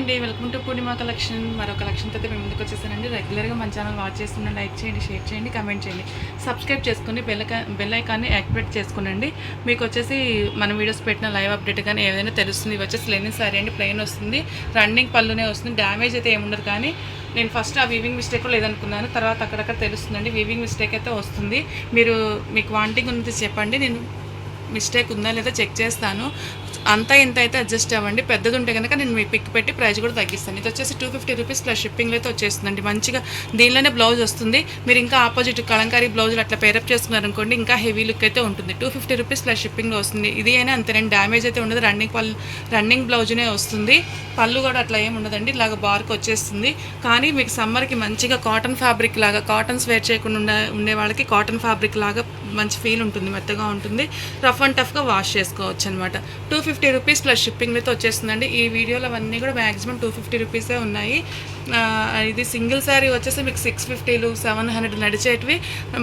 అండి. Welcome to Purnima collection. మరో కలెక్షన్తో అయితే మేము ముందుకు వచ్చేసానండి. రెగ్యులర్గా మన ఛానల్ వాచ్ చేస్తుండండి లైక్ చేయండి షేర్ చేయండి కమెంట్ చేయండి. సబ్స్క్రైబ్ చేసుకుని బెల్ బెల్ ఐకాన్ని యాక్టివేట్ చేసుకునండి. మీకు వచ్చేసి మన వీడియోస్ పెట్టిన లైవ్ అప్డేట్ కానీ ఏదైనా తెలుస్తుంది. ఇవి వచ్చేసి లెనిన్ సారీ అండి ప్లెయిన్ వస్తుంది. రన్నింగ్ పళ్ళునే వస్తుంది. డ్యామేజ్ అయితే ఏముండదు కానీ నేను ఫస్ట్ ఆ వీవింగ్ మిస్టేక్ లేదనుకున్నాను. తర్వాత అక్కడక్కడ తెలుస్తుందండి. వీవింగ్ మిస్టేక్ అయితే వస్తుంది. మీరు మీకు వాంటింగ్ ఉంది చెప్పండి. నేను మిస్టేక్ ఉందా లేదా చెక్ చేస్తాను. అంతా ఇంత అయితే అడ్జస్ట్ అవ్వండి. పెద్దది ఉంటే కనుక నేను మీ పిక్ పెట్టి ప్రైస్ కూడా తగ్గిస్తాను. ఇది వచ్చేసి two fifty rupees plus shipping అయితే వచ్చేస్తుందండి. మంచిగా దీనిలోనే బ్లౌజ్ వస్తుంది. మీరు ఇంకా ఆపోజిట్ కలంకారీ బ్లౌజులు అట్లా పేరప్ చేసుకున్నారనుకోండి ఇంకా హెవీ లుక్ అయితే ఉంటుంది. టూ ఫిఫ్టీ రూపీస్ ప్లస్ షిప్పింగ్లో వస్తుంది. ఇది అయినా అంతేనండి డ్యామేజ్ అయితే ఉండదు. రన్నింగ్ పళ్ళు రన్నింగ్ బ్లౌజ్నే వస్తుంది. పళ్ళు కూడా అట్లా ఏమి ఉండదండి. ఇలాగ బార్క్ వచ్చేస్తుంది. కానీ మీకు సమ్మర్కి మంచిగా కాటన్ ఫ్యాబ్రిక్ లాగా కాటన్స్ వేర్ చేయకుండా ఉండే ఉండే వాళ్ళకి కాటన్ ఫ్యాబ్రిక్ లాగా మంచి ఫీల్ ఉంటుంది మెత్తగా ఉంటుంది. రఫ్ అండ్ టఫ్గా వాష్ చేసుకోవచ్చు అనమాట two fifty rupees plus shipping అయితే వచ్చేస్తుందండి. ఈ వీడియోలో అవన్నీ కూడా మ్యాక్సిమం టూ ఫిఫ్టీ రూపీసే ఉన్నాయి. ఇది సింగిల్ శారీ వచ్చేసి మీకు సిక్స్ ఫిఫ్టీలు సెవెన్ హండ్రెడ్ నడిచేటివి.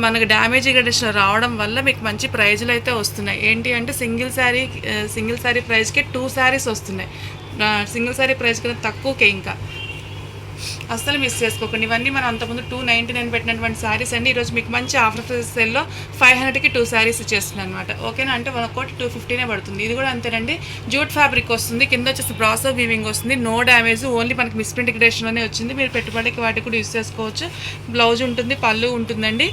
మనకు డ్యామేజ్ కండిషన్ రావడం వల్ల మీకు మంచి ప్రైజ్లు అయితే వస్తున్నాయి. ఏంటి అంటే సింగిల్ శారీ సింగిల్ శారీ ప్రైస్కి టూ శారీస్ వస్తున్నాయి. సింగిల్ శారీ ప్రైస్ కన్నా తక్కువకే ఇంకా. అస్సలు మిస్ చేసుకోకండి. ఇవన్నీ మనం అంతకుముందు టూ నైంటీ నైన్ పెట్టినటువంటి శారీస్ అండి. ఈరోజు మీకు మంచి ఆఫర్ సేల్లో ఫైవ్ హండ్రెడ్కి టూ శారీస్ ఇచ్చేస్తుంది అనమాట ఓకేనా? అంటే ఒక్కోటి టూ ఫిఫ్టీనే పడుతుంది. ఇది కూడా అంతేనండి. జూట్ ఫ్యాబ్రిక్ వస్తుంది. కింద వచ్చేసి బ్రాసో వీవింగ్ వస్తుంది. నో డ్యామేజ్ ఓన్లీ మనకి మిస్ప్రింట్ గ్రేషన్లోనే వచ్చింది. మీరు పెట్టుబడికి వాటికి కూడా యూస్ చేసుకోవచ్చు. బ్లౌజ్ ఉంటుంది పళ్ళు ఉంటుందండి.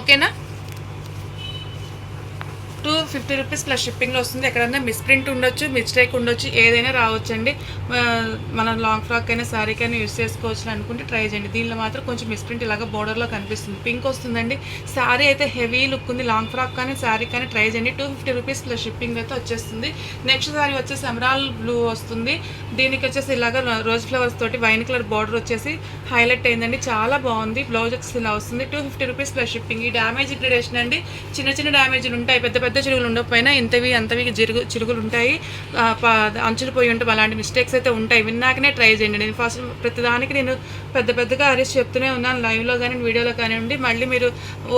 ఓకేనా? టూ ఫిఫ్టీ రూపీస్ ప్లస్ షిప్పింగ్లో వస్తుంది. ఎక్కడన్నా మిస్ప్రింట్ ఉండొచ్చు మిస్టేక్ ఉండొచ్చు ఏదైనా రావచ్చండి. మన లాంగ్ ఫ్రాక్ అయినా శారీకి అయినా యూస్ చేసుకోవచ్చు అనుకుంటే ట్రై చేయండి. దీనిలో మాత్రం కొంచెం మిస్ప్రింట్ ఇలాగ బోర్డర్లో కనిపిస్తుంది. పింక్ వస్తుందండి. శారీ అయితే హెవీ లుక్ ఉంది. లాంగ్ ఫ్రాక్ కానీ శారీ కానీ ట్రై చేయండి. Two fifty rupees plus shipping అయితే వచ్చేస్తుంది. నెక్స్ట్ శారీ వచ్చేసి ఎమరాల్ బ్లూ వస్తుంది. దీనికి వచ్చేసి ఇలాగ రోజ్ ఫ్లవర్స్ తోటి వైన్ కలర్ బార్డర్ వచ్చేసి హైలైట్ అయిందండి. చాలా బాగుంది. బ్లౌజ్ వచ్చేసి ఇలా వస్తుంది. Two fifty rupees plus shipping ఈ డ్యామేజ్ గ్రేడేషన్ అండి. చిన్న చిన్న డ్యామేజ్లు ఉంటాయి. పెద్ద పెద్ద పెద్ద చిరుగులు ఉండకపోయినా ఇంతవి అంతవి చిరుగు చిరుగులు ఉంటాయి అంచులు పోయి ఉంటాయి అలాంటి మిస్టేక్స్ అయితే ఉంటాయి. విన్నాకనే ట్రై చేయండి. నేను ఫస్ట్ ప్రతిదానికి నేను పెద్ద పెద్దగా అరెస్ట్ చెప్తూనే ఉన్నాను. లైవ్లో కానీ వీడియోలో కానివ్వండి. మళ్ళీ మీరు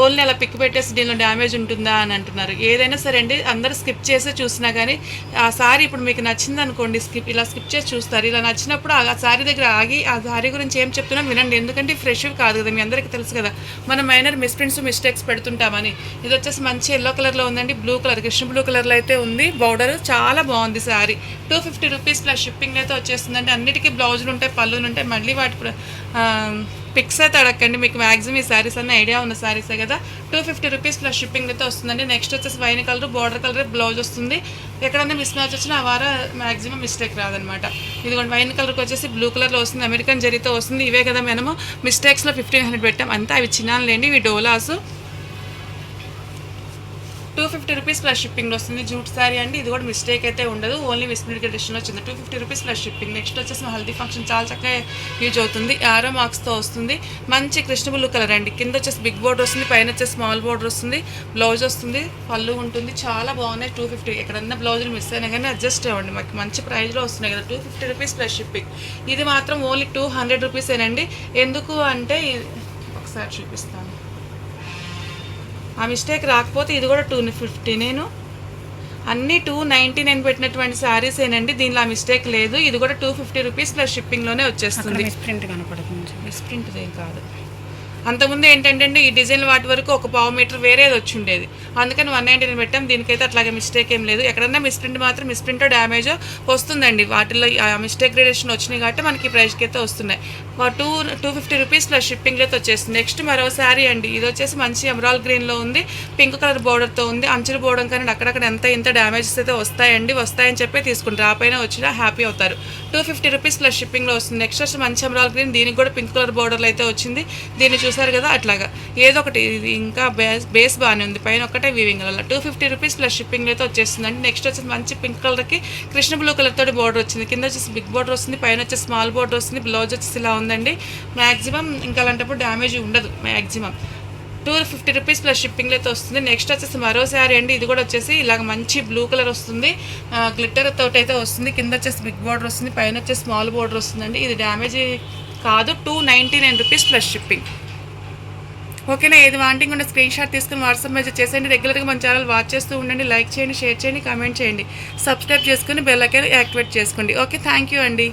ఓన్లీ అలా పిక్ పెట్టేసి దీనిలో డ్యామేజ్ ఉంటుందా అని అంటున్నారు. ఏదైనా సరే అండి అందరూ స్కిప్ చేసే చూసినా కానీ ఆ సారీ ఇప్పుడు మీకు నచ్చింది అనుకోండి స్కిప్ ఇలా స్కిప్ చేసి చూస్తారు. ఇలా నచ్చినప్పుడు ఆ సారీ దగ్గర ఆగి ఆ సారీ గురించి ఏం చెప్తున్నా వినండి. ఎందుకంటే ఫ్రెష్ కాదు కదా మీ అందరికీ తెలుసు కదా. మనం మైనర్ మిస్ప్రింట్స్ మిస్టేక్స్ పెడుతుంటామని. ఇది వచ్చేసి మంచి ఎల్లో కలర్లో ఉందండి. బ్లూ కలర్ కృష్ణ బ్లూ కలర్లో అయితే ఉంది. బోర్డర్ చాలా బాగుంది sari two fifty rupees plus shipping అయితే వచ్చేస్తుందండి. అన్నిటికీ బ్లౌజులు ఉంటాయి పళ్ళులు ఉంటాయి. మళ్ళీ వాటి పిక్స్ అయితే అడగండి. మీకు మ్యాక్సిమం ఈ శారీస్ అన్న ఐడియా ఉన్న శారీసే కదా. Two fifty rupees plus shipping అయితే వస్తుందండి. నెక్స్ట్ వచ్చేసి wine colour border colour blouse వస్తుంది. ఎక్కడన్నా మిస్ మ్యాచ్ వచ్చినా ఆ వారం మ్యాక్సిమం మిస్టేక్ రాదనమాట ఇదిగోండి వైన్ కలర్కి వచ్చేసి బ్లూ కలర్లో వస్తుంది. అమెరికన్ జరీతో వస్తుంది. ఇవే కదా మనము మిస్టేక్స్లో ఫిఫ్టీన్ హండ్రెడ్ పెట్టాం. అంతా అవి చిన్నానులేండి. ఇవి డోలాసు. Two fifty rupees plus shipping వస్తుంది జూట్ శారీ అండి. ఇది కూడా మిస్టేక్ అయితే ఉండదు. ఓన్లీ మిస్ప్రింట్ కండిషన్ వచ్చింది. Two fifty rupees plus shipping. Next వచ్చేసి హల్దీ ఫంక్షన్ చాలా చక్కగా యూజ్ అవుతుంది. ఆరో మార్క్స్తో వస్తుంది. మంచి కృష్ణ బ్లూ కలర్ అండి. కింద వచ్చేసి బిగ్ బోర్డర్ వస్తుంది. పైన వచ్చేసి స్మాల్ బోర్డర్ వస్తుంది. బ్లౌజ్ వస్తుంది. పళ్ళు ఉంటుంది. చాలా బాగున్నాయి. టూ ఫిఫ్టీ ఎక్కడన్నా బ్లౌజులు మిస్ అయినా కానీ అడ్జస్ట్ అవ్వండి. మాకు మంచి ప్రైస్లో వస్తున్నాయి కదా. Two fifty rupees plus shipping. ఇది మాత్రం ఓన్లీ టూ హండ్రెడ్ రూపీసేనండి. ఎందుకు అంటే ఒకసారి చూపిస్తాను. ఆ మిస్టేక్ రాకపోతే ఇది కూడా టూ ఫిఫ్టీ నేను. అన్నీ టూ నైంటీ నైన్ పెట్టినటువంటి శారీస్ ఏనండి దీనిలో ఆ మిస్టేక్ లేదు. ఇది కూడా టూ ఫిఫ్టీ రూపీస్ ప్లస్ షిప్పింగ్లోనే వచ్చేస్తుంది. మిస్ప్రింట్ కనపడుతుంది. మిస్ప్రింట్ ఏం కాదు. అంతకుముందు ఏంటంటే అండి, ఈ డిజైన్ వాటి వరకు ఒక పావు మీటర్ వేరేది వచ్చి ఉండేది. అందుకని వన్ నైంటీ నైన్ పెట్టాం దీనికైతే అట్లాగే మిస్టేక్ ఏం లేదు. ఎక్కడన్నా మిస్ప్రింట్ మాత్రం మిస్ప్రింట్ డ్యామేజ్ వస్తుందండి. వాటిలో ఆ మిస్టేక్ గ్రేడేషన్ వచ్చినాయి కాబట్టి మనకి ప్రైస్కి అయితే వస్తున్నాయి. Two two fifty rupees plus shipping అయితే వచ్చేస్తుంది నెక్స్ట్ మరో శారీ అండి. ఇది వచ్చేసి మంచి ఎమరాల్ గ్రీన్లో ఉంది. పింక్ కలర్ బోర్డర్తో ఉంది. అంచులు పోవడం కానీ అక్కడక్కడ ఎంత ఇంత డ్యామేజెస్ అయితే వస్తాయండి. వస్తాయని చెప్పి తీసుకుంటారు. ఆ పైన వచ్చినా హ్యాపీ అవుతారు. టూ ఫిఫ్టీ రూపీస్ ప్లస్ షిప్పింగ్లో వస్తుంది. నెక్స్ట్ వచ్చి మంచి ఎమరాల్ గ్రీన్ దీనికి కూడా పింక్ కలర్ బోర్డర్లో అయితే వచ్చింది. దీన్ని చేశారు కదా అట్లాగా. ఏదో ఒకటి ఇది ఇంకా బేస్ బేస్ బాగానే ఉంది. పైన ఒకటే వీవింగ్ అలా. Two fifty rupees plus shipping అయితే వచ్చేస్తుందండి. నెక్స్ట్ వచ్చేసి మంచి పింక్ కలర్కి కృష్ణ బ్లూ కలర్ తోటి బోర్డర్ వచ్చింది. కింద వచ్చేసి బిగ్ బోర్డర్ వస్తుంది. పైన వచ్చేసి స్మాల్ బోర్డర్ వస్తుంది. బ్లౌజ్ వచ్చేసి ఇలా ఉందండి. మ్యాక్సిమం ఇంకా అలాంటప్పుడు డ్యామేజ్ ఉండదు. Maximum two fifty rupees plus shipping అయితే వస్తుంది. నెక్స్ట్ వచ్చేసి మరో శారీ అండి. ఇది కూడా వచ్చేసి ఇలాగ మంచి బ్లూ కలర్ వస్తుంది. గ్లిట్టర్ తోటి అయితే వస్తుంది. కింద వచ్చేసి బిగ్ బోర్డర్ వస్తుంది. పైన వచ్చేసి స్మాల్ బోర్డర్ వస్తుందండి. ఇది డ్యామేజ్ కాదు. Two ninety nine rupees plus shipping ఓకేనా? ఏది వాంటింగ్ ఉన్న స్క్రీన్ షాట్ తీసుకుని వాట్సాప్ మెసేజ్ చేసేయండి. రెగ్యులర్గా మన ఛానల్ వాచ్ చేస్తూ ఉండండి. లైక్ చేయండి షేర్ చేయండి కామెంట్ చేయండి. సబ్స్క్రైబ్ చేసుకుని బెల్ ఐకాన్ యాక్టివేట్ చేసుకోండి. ఓకే థ్యాంక్ యూ అండి.